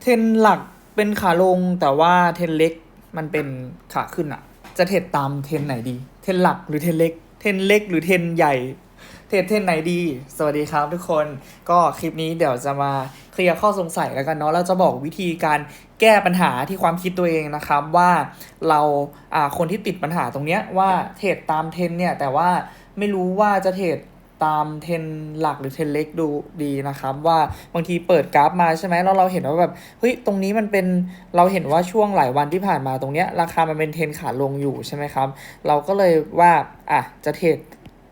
เทรนหลักเป็นขาลงแต่ว่าเทรนเล็กมันเป็นขาขึ้นอะจะเทรดตามเทรนไหนดี เทรนหลักหรือเทรนเล็ก เทรนเล็กหรือเทรนใหญ่ เทรดเทรนไหนดี สวัสดีครับทุกคน ก็คลิปนี้เดี๋ยวจะมาเคลียร์ข้อสงสัยแล้วกันเนาะ เราจะบอกวิธีการแก้ปัญหาที่ความคิดตัวเองนะครับว่าเราอ่าคนที่ติดปัญหาตรงเนี้ยว่าเทรดตามเทรนเนี่ยแต่ว่าไม่รู้ว่าจะเทรด ตามเทรนหลักหรือเทรนเล็กดูดีนะครับ ว่าบางทีเปิดกราฟมาใช่ไหมแล้วเราเห็นว่าแบบเฮ้ยตรงนี้มันเป็นเราเห็นว่าช่วงหลายวันที่ผ่านมาตรงเนี้ยราคามันเป็นเทรนขาลงอยู่ใช่ไหมครับ เราก็เลยว่าอะจะเทรด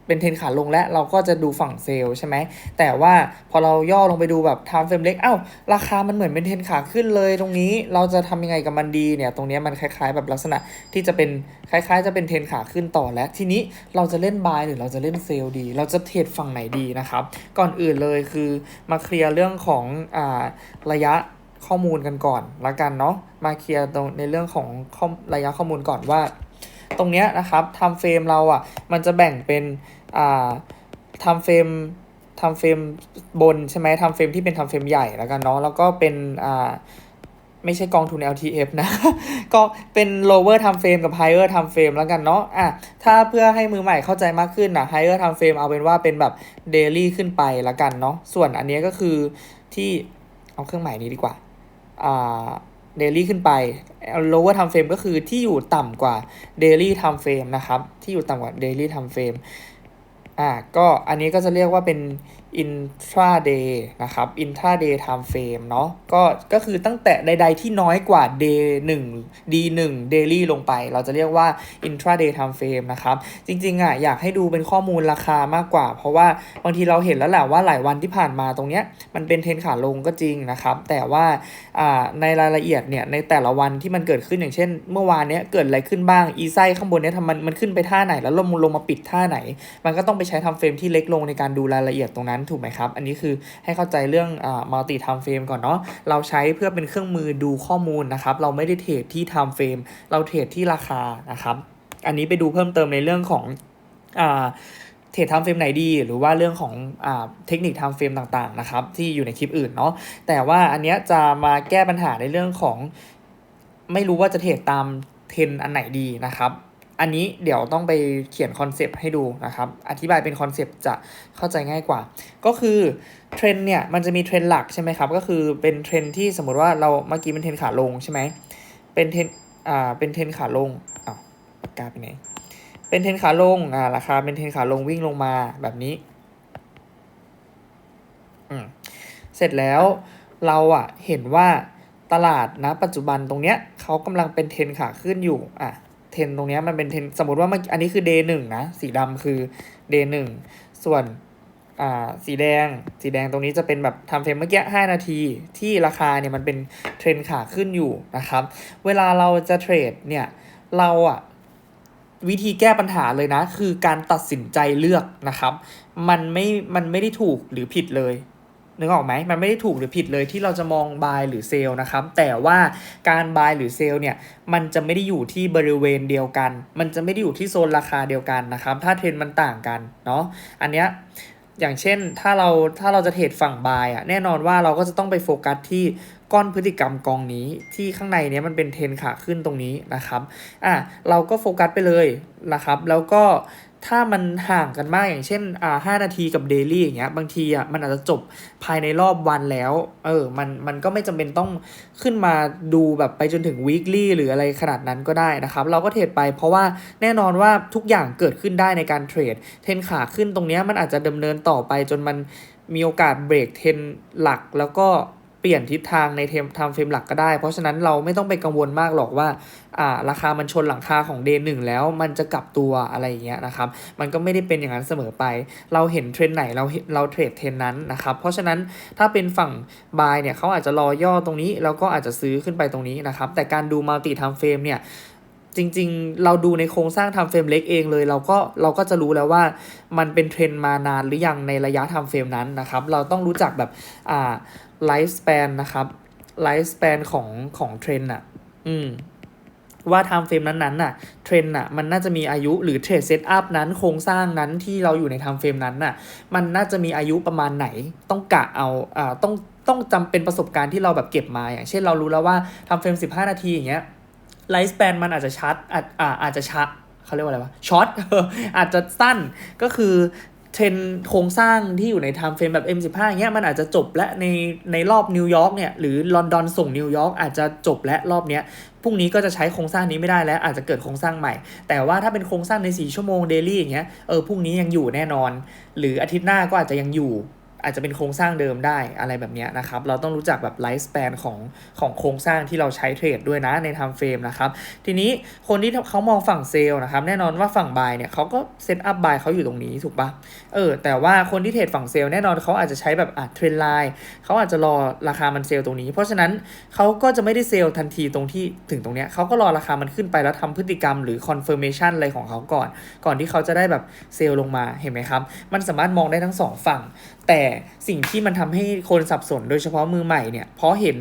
เป็นเทรนขาลงและเราก็จะดูฝั่งเซลล์ใช่ไหมแต่ว่าพอเราย่อลงไปดูแบบ time frame เล็กเอ้าราคามันเหมือนเป็นเทรนขาขึ้นเลยตรงนี้เราจะทำยังไงกับมันดีเนี่ยตรงนี้มันคล้าย ๆ แบบลักษณะที่จะเป็นคล้ายๆ จะเป็นเทรนขาขึ้นต่อแล้วทีนี้เราจะเล่นบายหรือเราจะเล่นเซลล์ดี เราจะเทรดฝั่งไหนดีนะครับ ก่อนอื่นเลยคือมาเคลียร์เรื่องของอ่าระยะข้อมูลกันก่อนละกันเนาะมาเคลียร์ตรงในเรื่องของระยะข้อมูลก่อนว่า ตรงเนี้ยนะครับทำเฟรมเราอะ มันจะแบ่งเป็น ทำเฟรมทำเฟรมบนใช่ไหมทำเฟรมที่เป็นทำเฟรมใหญ่แล้วกันเนาะแล้วก็เป็นอ่าไม่ใช่กองทุน LTF นะ ก็เป็น lower time frame กับ higher time frame แล้วกันเนาะ อะ ถ้าเพื่อให้มือใหม่เข้าใจมากขึ้นนะ higher time frame เอาเป็นว่าเป็นแบบ daily ขึ้นไปแล้วกันเนาะ ส่วนอันนี้ก็คือที่เอาเครื่องหมายนี้ดีกว่า อ่า daily ขึ้นไป lower time frame ก็คือที่อยู่ต่ำกว่า daily time frame นะครับ ที่อยู่ต่ำกว่า daily time frame อ่าก็อันนี้ก็จะเรียกว่าเป็น intraday นะครับ intraday time frame เนาะก็ก็คือตั้งแต่ใด ๆ ที่น้อยกว่า day 1 d 1 daily ลงไป เราจะเรียกว่า intraday time frame นะครับ จริงๆอะอยากให้ดูเป็นข้อมูลราคามากกว่า เพราะว่าบางทีเราเห็นแล้วแหละว่าหลายวันที่ผ่านมาตรงเนี้ยมันเป็นเทรนขาลงก็จริงนะครับ แต่ว่าอ่าในรายละเอียดเนี่ยในแต่ละวันที่มันเกิดขึ้นอย่างเช่น เมื่อวานเนี้ยเกิดอะไรขึ้นบ้างอีไซข้างบนเนี้ยทำมันมันขึ้นไปท่าไหนแล้วลงลงมาปิดท่าไหน มันก็ต้องไปใช้ทำเฟรมที่เล็กลงในการดูรายละเอียดตรงนั้นถูกไหมครับ อันนี้คือให้เข้าใจเรื่องมัลติไทำเฟรมก่อนเนาะเราใช้เพื่อเป็นเครื่องมือดูข้อมูลนะครับ เราไม่ได้เทรดที่ไทำเฟรมเราเทรดที่ราคานะครับ อันนี้ไปดูเพิ่มเติมในเรื่องของอ่าเทรดไทม์เฟรมไหนดี หรือว่าเรื่องของอเทคนิคไทม์เฟรมต่างๆนะครับที่อยู่ในคลิปอื่นเนาะแต่ว่าอันเนี้ยจะมาแก้ปัญหาในเรื่องของ ไม่รู้ว่าจะเทรดตามเทรนอันไหนดีนะครับ อันนี้เดี๋ยวต้องไปเขียนคอนเซปต์ให้ดูนะครับ อธิบายเป็นคอนเซปต์จะเข้าใจง่ายกว่า ก็คือเทรนเนี่ยมันจะมีเทรนหลักใช่ไหมครับ ก็คือเป็นเทรนที่สมมติว่าเราเมื่อกี้เป็นเทรนขาลงใช่ไหมเป็นเทรนอ่าเป็นเทรนขาลงอ้าวปากกาไปไหนเป็นเทรนขาลงอ่าราคาเป็นเทรนขาลงวิ่งลงมาแบบนี้อืมเสร็จแล้วเราอะเห็นว่าตลาดนะปัจจุบันตรงเนี้ยเขากำลังเป็นเทรนขาขึ้นอยู่อะ ทรนตรงนี้มันเป็นเทรนสมมติว่ามันอันนี้คือ day หนึ่งนะ สีดำคือ day หนึ่งส่วนอ่าสีแดง สีแดงตรงนี้จะเป็นแบบทำเฟรมเมื่อกี้5นาที ที่ราคาเนี่ยมันเป็นเทรนขาขึ้นอยู่นะครับ เวลาเราจะเทรดเนี่ยเราอะวิธีแก้ปัญหาเลยนะ คือการตัดสินใจเลือกนะครับ มันไม่มันไม่ได้ถูกหรือผิดเลย นึกออกไหมมันไม่ได้ถูกหรือผิดเลยที่เราจะมอง buy หรือ sell นะครับ แต่ว่าการ buy หรือ sell เนี่ย มันจะไม่ได้อยู่ที่บริเวณเดียวกัน มันจะไม่ได้อยู่ที่โซนราคาเดียวกันนะครับ ถ้าเทรนด์มันต่างกันเนาะ อันเนี้ย อย่างเช่น ถ้าเรา ถ้าเราจะเทรดฝั่ง buy อะ แน่นอนว่าเราก็จะต้องไปโฟกัสที่ก้อนพฤติกรรมกองนี้ที่ข้างในเนี้ยมันเป็นเทรนขาขึ้นตรงนี้นะครับ อะ เราก็โฟกัสไปเลยนะครับ แล้วก็ ถ้ามันห่างกันมากอย่างเช่นอ่าห้านาทีกับเดลี่อย่างเงี้ยบางทีอะมันอาจจะจบภายในรอบวันแล้ว เออมันมันก็ไม่จำเป็นต้องขึ้นมาดูแบบไปจนถึง weekly หรืออะไรขนาดนั้นก็ได้นะครับ เราก็เทรดไปเพราะว่าแน่นอนว่าทุกอย่างเกิดขึ้นได้ในการเทรด เทรนขาขึ้นตรงเนี้ยมันอาจจะดำเนินต่อไปจนมันมีโอกาสเบรกเทรนหลักแล้วก็ เปลี่ยนทิศทางในเทมทำเฟรมหลักก็ได้ เพราะฉะนั้นเราไม่ต้องไปกังวลมากหรอกว่าอ่าราคามันชนหลังคาของเดนหนึ่งแล้วมันจะกลับตัวอะไรอย่างเงี้ยนะครับมันก็ไม่ได้เป็นอย่างนั้นเสมอไป เราเห็นเทรนไหนเราเราเทรดเทรนนั้นนะครับเพราะฉะนั้นถ้าเป็นฝั่งบายเนี่ยเขาอาจจะรอย่อตรงนี้แล้วก็อาจจะซื้อขึ้นไปตรงนี้นะครับแต่การดูมัลติทำเฟรมเนี่ยจริงๆ เราดูในโครงสร้างทำเฟรมเล็กเองเลย เราก็เราก็จะรู้แล้วว่ามันเป็นเทรนมานานหรือยังในระยะทำเฟรมนั้นนะครับ เราต้องรู้จักแบบอ่า ไลฟ์สเปนนะครับไลฟ์สเปนของของเทรนด์อะอืมว่าไทม์เฟรมนั้นๆน่ะเทรนด์น่ะมันน่าจะมีอายุหรือเทรดเซตอัพนั้นโครงสร้างนั้นที่เราอยู่ในไทม์เฟรมนั้นน่ะมันน่าจะมีอายุประมาณไหน ต้องกะเอาอ่าต้องต้องจำเป็นประสบการณ์ที่เราแบบเก็บมาอย่างเช่นเรารู้แล้วว่าทำเฟรม 15 นาทีอย่างเงี้ยไลฟ์สเปนมันอาจจะชัดอาจอ่าอาจจะชัดเขาเรียกว่าอะไรวะช็อตอาจจะสั้นก็คือ เทรนโครงสร้างที่อยู่ในไทม์เฟรมแบบ M15 เงี้ยมันอาจจะจบและในในรอบนิวยอร์กเนี่ยหรือลอนดอนส่งนิวยอร์กอาจจะจบและรอบเนี้ยพรุ่งนี้ก็จะใช้โครงสร้างนี้ไม่ได้แล้ว อาจจะเกิดโครงสร้างใหม่ แต่ว่าถ้าเป็นโครงสร้างใน 4 ชั่วโมงเดลี่อย่างเงี้ยเออพรุ่งนี้ยังอยู่แน่นอน หรืออาทิตย์หน้าก็อาจจะยังอยู่ อาจจะเป็นโครงสร้างเดิมได้อะไรแบบนี้นะครับ เราต้องรู้จักแบบไลฟ์ส p ปนของของโครงสร้างที่เราใช้เทรดด้วยนะในทม์เฟรมนะครับ ทีนี้คนที่เขามองฝั่งเซลล์นะครับ แน่นอนว่าฝั่งบายเนี่ยเขาก็เซตอัพบายเขาอยู่ตรงนี้ถูกปะเออ แต่ว่าคนที่เทรดฝั่งเซลล์แน่นอนเขาอาจจะใช้แบบอะเทรนไลน์เขาอาจจะรอราคามันเซลล์ตรงนี้ เพราะฉะนั้นเขาก็จะไม่ได้เซลล์ทันทีตรงที่ถึงตรงเนี้ยเขาก็รอราคามันขึ้นไปแล้วทำพฤติกรรมหรือคอนเฟิร์มชันอะไรของเขาก่อน ก่อนที่เขาจะได้แบบเซลล์ลงมาเห็นไหมครับ มันสามารถมองได้ทั้งสองฝั่งแต่สิ่งที่มันทำให้คนสับสนโดยเฉพาะมือใหม่เนี่ยเพราะเห็น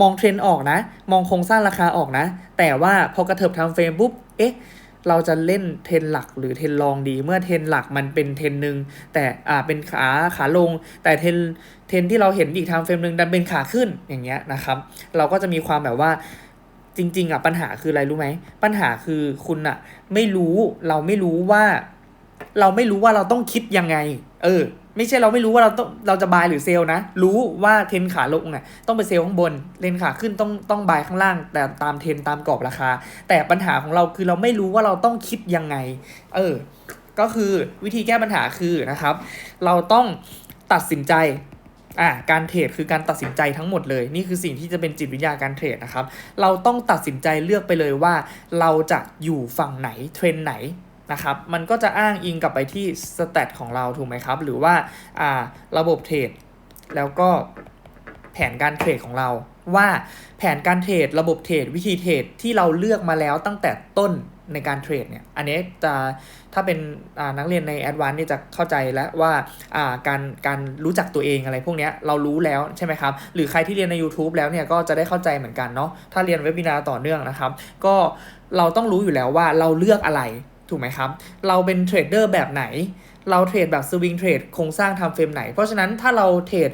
มองเทรนด์ออกนะ มองโครงสร้างราคาออกนะ แต่ว่าพอกระเถิบทำเฟรมปุ๊บเอ๊ะเราจะเล่นเทรนหลักหรือเทรนรองดี เมื่อเทรนหลักมันเป็นเทรนหนึ่งแต่อ่าเป็นขาขาลง แต่เทรนเทรนที่เราเห็นอีกทางเฟรมหนึ่งดันเป็นขาขึ้นอย่างเงี้ยนะครับ เราก็จะมีความแบบว่าจริง ๆอะปัญหาคืออะไรรู้ไหมปัญหาคือคุณอะไม่รู้เราไม่รู้ว่า เราไม่รู้ว่าเราต้องคิดยังไง เออ ไม่ใช่เราไม่รู้ว่าเราต้องเราจะบายหรือเซลนะ รู้ว่าเทรนขาลงอะต้องไปเซลข้างบนเทรนขาขึ้นต้องต้องบายข้างล่าง แต่ตามเทรนตามกรอบราคา แต่ปัญหาของเราคือเราไม่รู้ว่าเราต้องคิดยังไง เออ ก็คือวิธีแก้ปัญหาคือนะครับ เราต้องตัดสินใจอ่าการเทรดคือการตัดสินใจทั้งหมดเลย นี่คือสิ่งที่จะเป็นจิตวิทยาการเทรดนะครับ เราต้องตัดสินใจเลือกไปเลยว่า เราจะอยู่ฝั่งไหนเทรนไหน นะครับ มันก็จะอ้างอิงกลับไปที่สเตตของเราถูกไหมครับ หรือว่าอ่าระบบเทรดแล้วก็แผนการเทรดของเรา ว่าแผนการเทรดระบบเทรดวิธีเทรดที่เราเลือกมาแล้วตั้งแต่ต้นในการเทรดเนี่ยอันนี้จะถ้าเป็นนักเรียนในแอดวานซ์นี่จะเข้าใจแล้วว่าาการการรู้จักตัวเองอะไรพวกนี้เรารู้แล้วใช่ไหมครับ หรือใครที่เรียนใน YouTube แล้วเนี่ยก็จะได้เข้าใจเหมือนกันเนาะถ้าเรียนเว็บินาต่อเนื่องนะครับ ก็เราต้องรู้อยู่แล้วว่าเราเลือกอะไร ถูกไหมครับ เราเป็นเทรดเดอร์แบบไหน เราเทรดแบบสวิงเทรดโครงสร้างทำเฟรมไหน เพราะฉะนั้นถ้าเราเทรด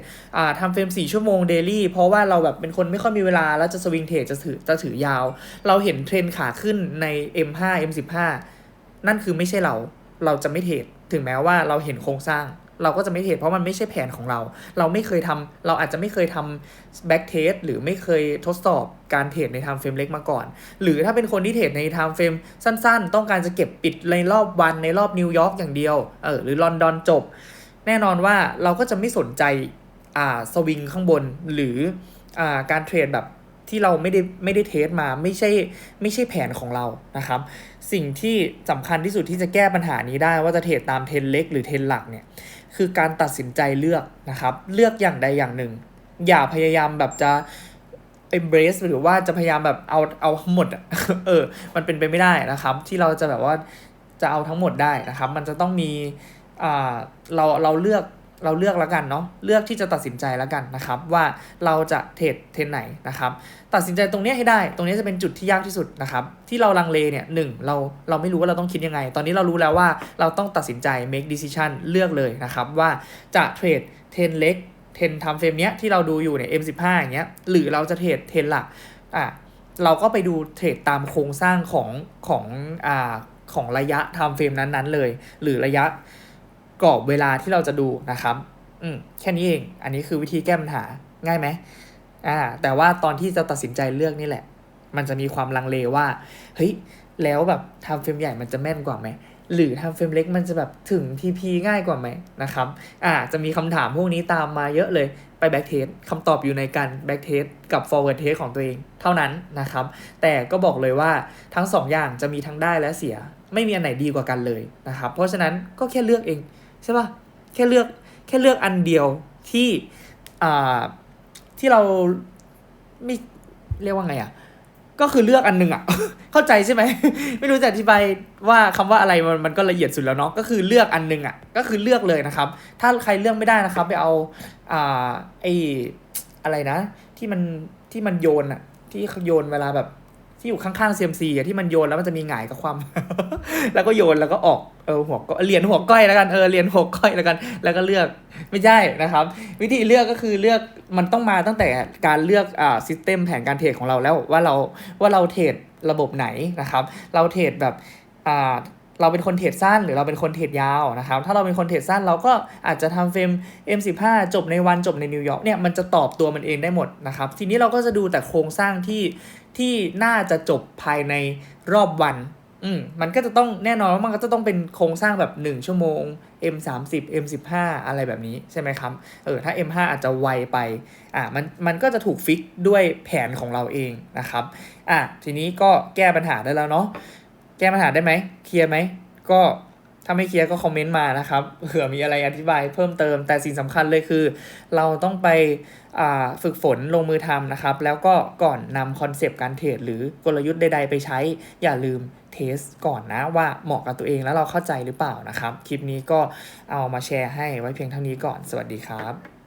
ทำเฟรม 4 ชั่วโมงเดลี่เพราะว่าเราแบบเป็นคนไม่ค่อยมีเวลา แล้วจะสวิงเทรดจะถือจะถือยาว เราเห็นเทรนขาขึ้นใน M5 M15 นั่นคือไม่ใช่เราเราจะไม่เทรดถึงแม้ว่าเราเห็นโครงสร้าง เราก็จะไม่เทรดเพราะมันไม่ใช่แผนของเรา เราไม่เคยทำเราอาจจะไม่เคยทำแบ็กเทสหรือไม่เคยทดสอบการเทรดในไทม์เฟรมเล็กมาก่อน หรือถ้าเป็นคนที่เทรดในไทม์เฟรมสั้นๆ ต้องการจะเก็บปิดในรอบวันในรอบนิวยอร์กอย่างเดียวเออหรือลอนดอนจบ แน่นอนว่าเราก็จะไม่สนใจอ่าสวิงข้างบนหรืออ่าการเทรดแบบที่เราไม่ได้ไม่ได้เทสมาไม่ใช่ไม่ใช่แผนของเรานะครับ สิ่งที่สำคัญที่สุดที่จะแก้ปัญหานี้ได้ว่าจะเทรดตามเทรนเล็กหรือเทรนหลักเนี่ย คือการตัดสินใจเลือกนะครับ เลือกอย่างใดอย่างหนึ่ง อย่าพยายามแบบจะ embrace หรือว่าจะพยายามแบบเอาเอาทั้งหมดเออ มันเป็นไปไม่ได้นะครับ ที่เราจะแบบว่าจะเอาทั้งหมดได้นะครับ มันจะต้องมีอ่าเราเราเลือก เราเลือกแล้วกันเนาะเลือกที่จะตัดสินใจแล้วกันนะครับว่าเราจะเทรดเทรนไหนนะครับตัดสินใจตรงเนี้ยให้ได้ ตรงเนี้ยจะเป็นจุดที่ยากที่สุดนะครับที่เราลังเลเนี่ยหนึ่งเราเราไม่รู้ว่าเราต้องคิดยังไง ตอนนี้เรารู้แล้วว่าเราต้องตัดสินใจ make decision เลือกเลยนะครับว่าจะเทรดเทรนเล็กเทรนทำเฟรมเนี้ยที่เราดูอยู่เนี่ย M15 อย่างเงี้ยหรือเราจะเทรดเทรนหลักอะเราก็ไปดูเทรดตามโครงสร้างของของอ่าของระยะทำเฟรมนั้นๆเลย หรือระยะ กรอบเวลาที่เราจะดูนะครับ อืมแค่นี้เอง อันนี้คือวิธีแก้ปัญหาง่ายไหมอ่า แต่ว่าตอนที่จะตัดสินใจเลือกนี่แหละ มันจะมีความลังเลว่า เฮ้ย แล้วแบบทำเฟรมใหญ่มันจะแม่นกว่าไหม หรือทำเฟรมเล็กมันจะแบบถึง TP ง่ายกว่าไหมนะครับ อ่า จะมีคำถามพวกนี้ตามมาเยอะเลย ไปแบ็กเทสคำตอบอยู่ในการแบ็กเทสกับ forward test ของตัวเอง เท่านั้นนะครับ แต่ก็บอกเลยว่าทั้งสองอย่างจะมีทั้งได้และเสีย ไม่มีอันไหนดีกว่ากันเลยนะครับ เพราะฉะนั้นก็แค่เลือกเอง ใช่ปะแค่เลือกแค่เลือกอันเดียวที่อ่าที่เราไม่เรียกว่าไงอะก็คือเลือกอันหนึงอะ เข้าใจใช่ไหม ไม่รู้จะอธิบายว่าคำว่าอะไรมันมันก็ละเอียดสุดแล้วเนาะ ก็คือเลือกอันหนึงอะ ก็คือเลือกเลยนะครับ ถ้าใครเลือกไม่ได้นะครับ ไปเอาอ่าไออะไรนะ ที่มันที่มันโยนอะ ที่โยนเวลาแบบ ที่อยู่ข้างๆ CMC อะที่มันโยนแล้วมันจะมีหงายกับความ แล้วก็โยนแล้วก็ออกเออหัวก็เหรียญหัวก้อยแล้วกันเออเหรียญหัวก้อยแล้วกัน แล้วก็เลือกไม่ใช่นะครับ วิธีเลือกก็คือเลือกมันต้องมาตั้งแต่การเลือกอ่าซิสเต็มแผนการเทรดของเราแล้วว่าเราว่าเราเทรดระบบไหนนะครับ เราเทรดแบบอ่า เราเป็นคนเทรดสั้นหรือเราเป็นคนเทรดยาวนะครับ ถ้าเราเป็นคนเทรดสั้นเราก็อาจจะทำเฟรม M15 จบในวันจบในนิวยอร์กเนี่ยมันจะตอบตัวมันเองได้หมดนะครับ ทีนี้เราก็จะดูแต่โครงสร้างที่ที่น่าจะจบภายในรอบวันอืมมันก็จะต้องแน่นอนว่ามันก็จะต้องเป็นโครงสร้างแบบ 1 ชั่วโมง M30 M15 อะไรแบบนี้ใช่ไหมครับ เออถ้า M5 อาจจะไวไป อะมันมันก็จะถูกฟิกด้วยแผนของเราเองนะครับ อะทีนี้ก็แก้ปัญหาได้แล้วเนาะ แก้ปัญหาได้ไหมเคลียร์ไหมก็ถ้าไม่เคลียร์ก็คอมเมนต์มานะครับเผื่อมีอะไรอธิบายเพิ่มเติมแต่สิ่งสำคัญเลยคือ เราต้องไปฝึกฝนลงมือทำนะครับ แล้วก็ก่อนนำคอนเซปต์การเทรดหรือกลยุทธ์ใดๆไปใช้ อย่าลืมเทสก่อนนะว่าเหมาะกับตัวเองแล้วเราเข้าใจหรือเปล่านะครับ คลิปนี้ก็เอามาแชร์ให้ไว้เพียงเท่านี้ก่อนสวัสดีครับ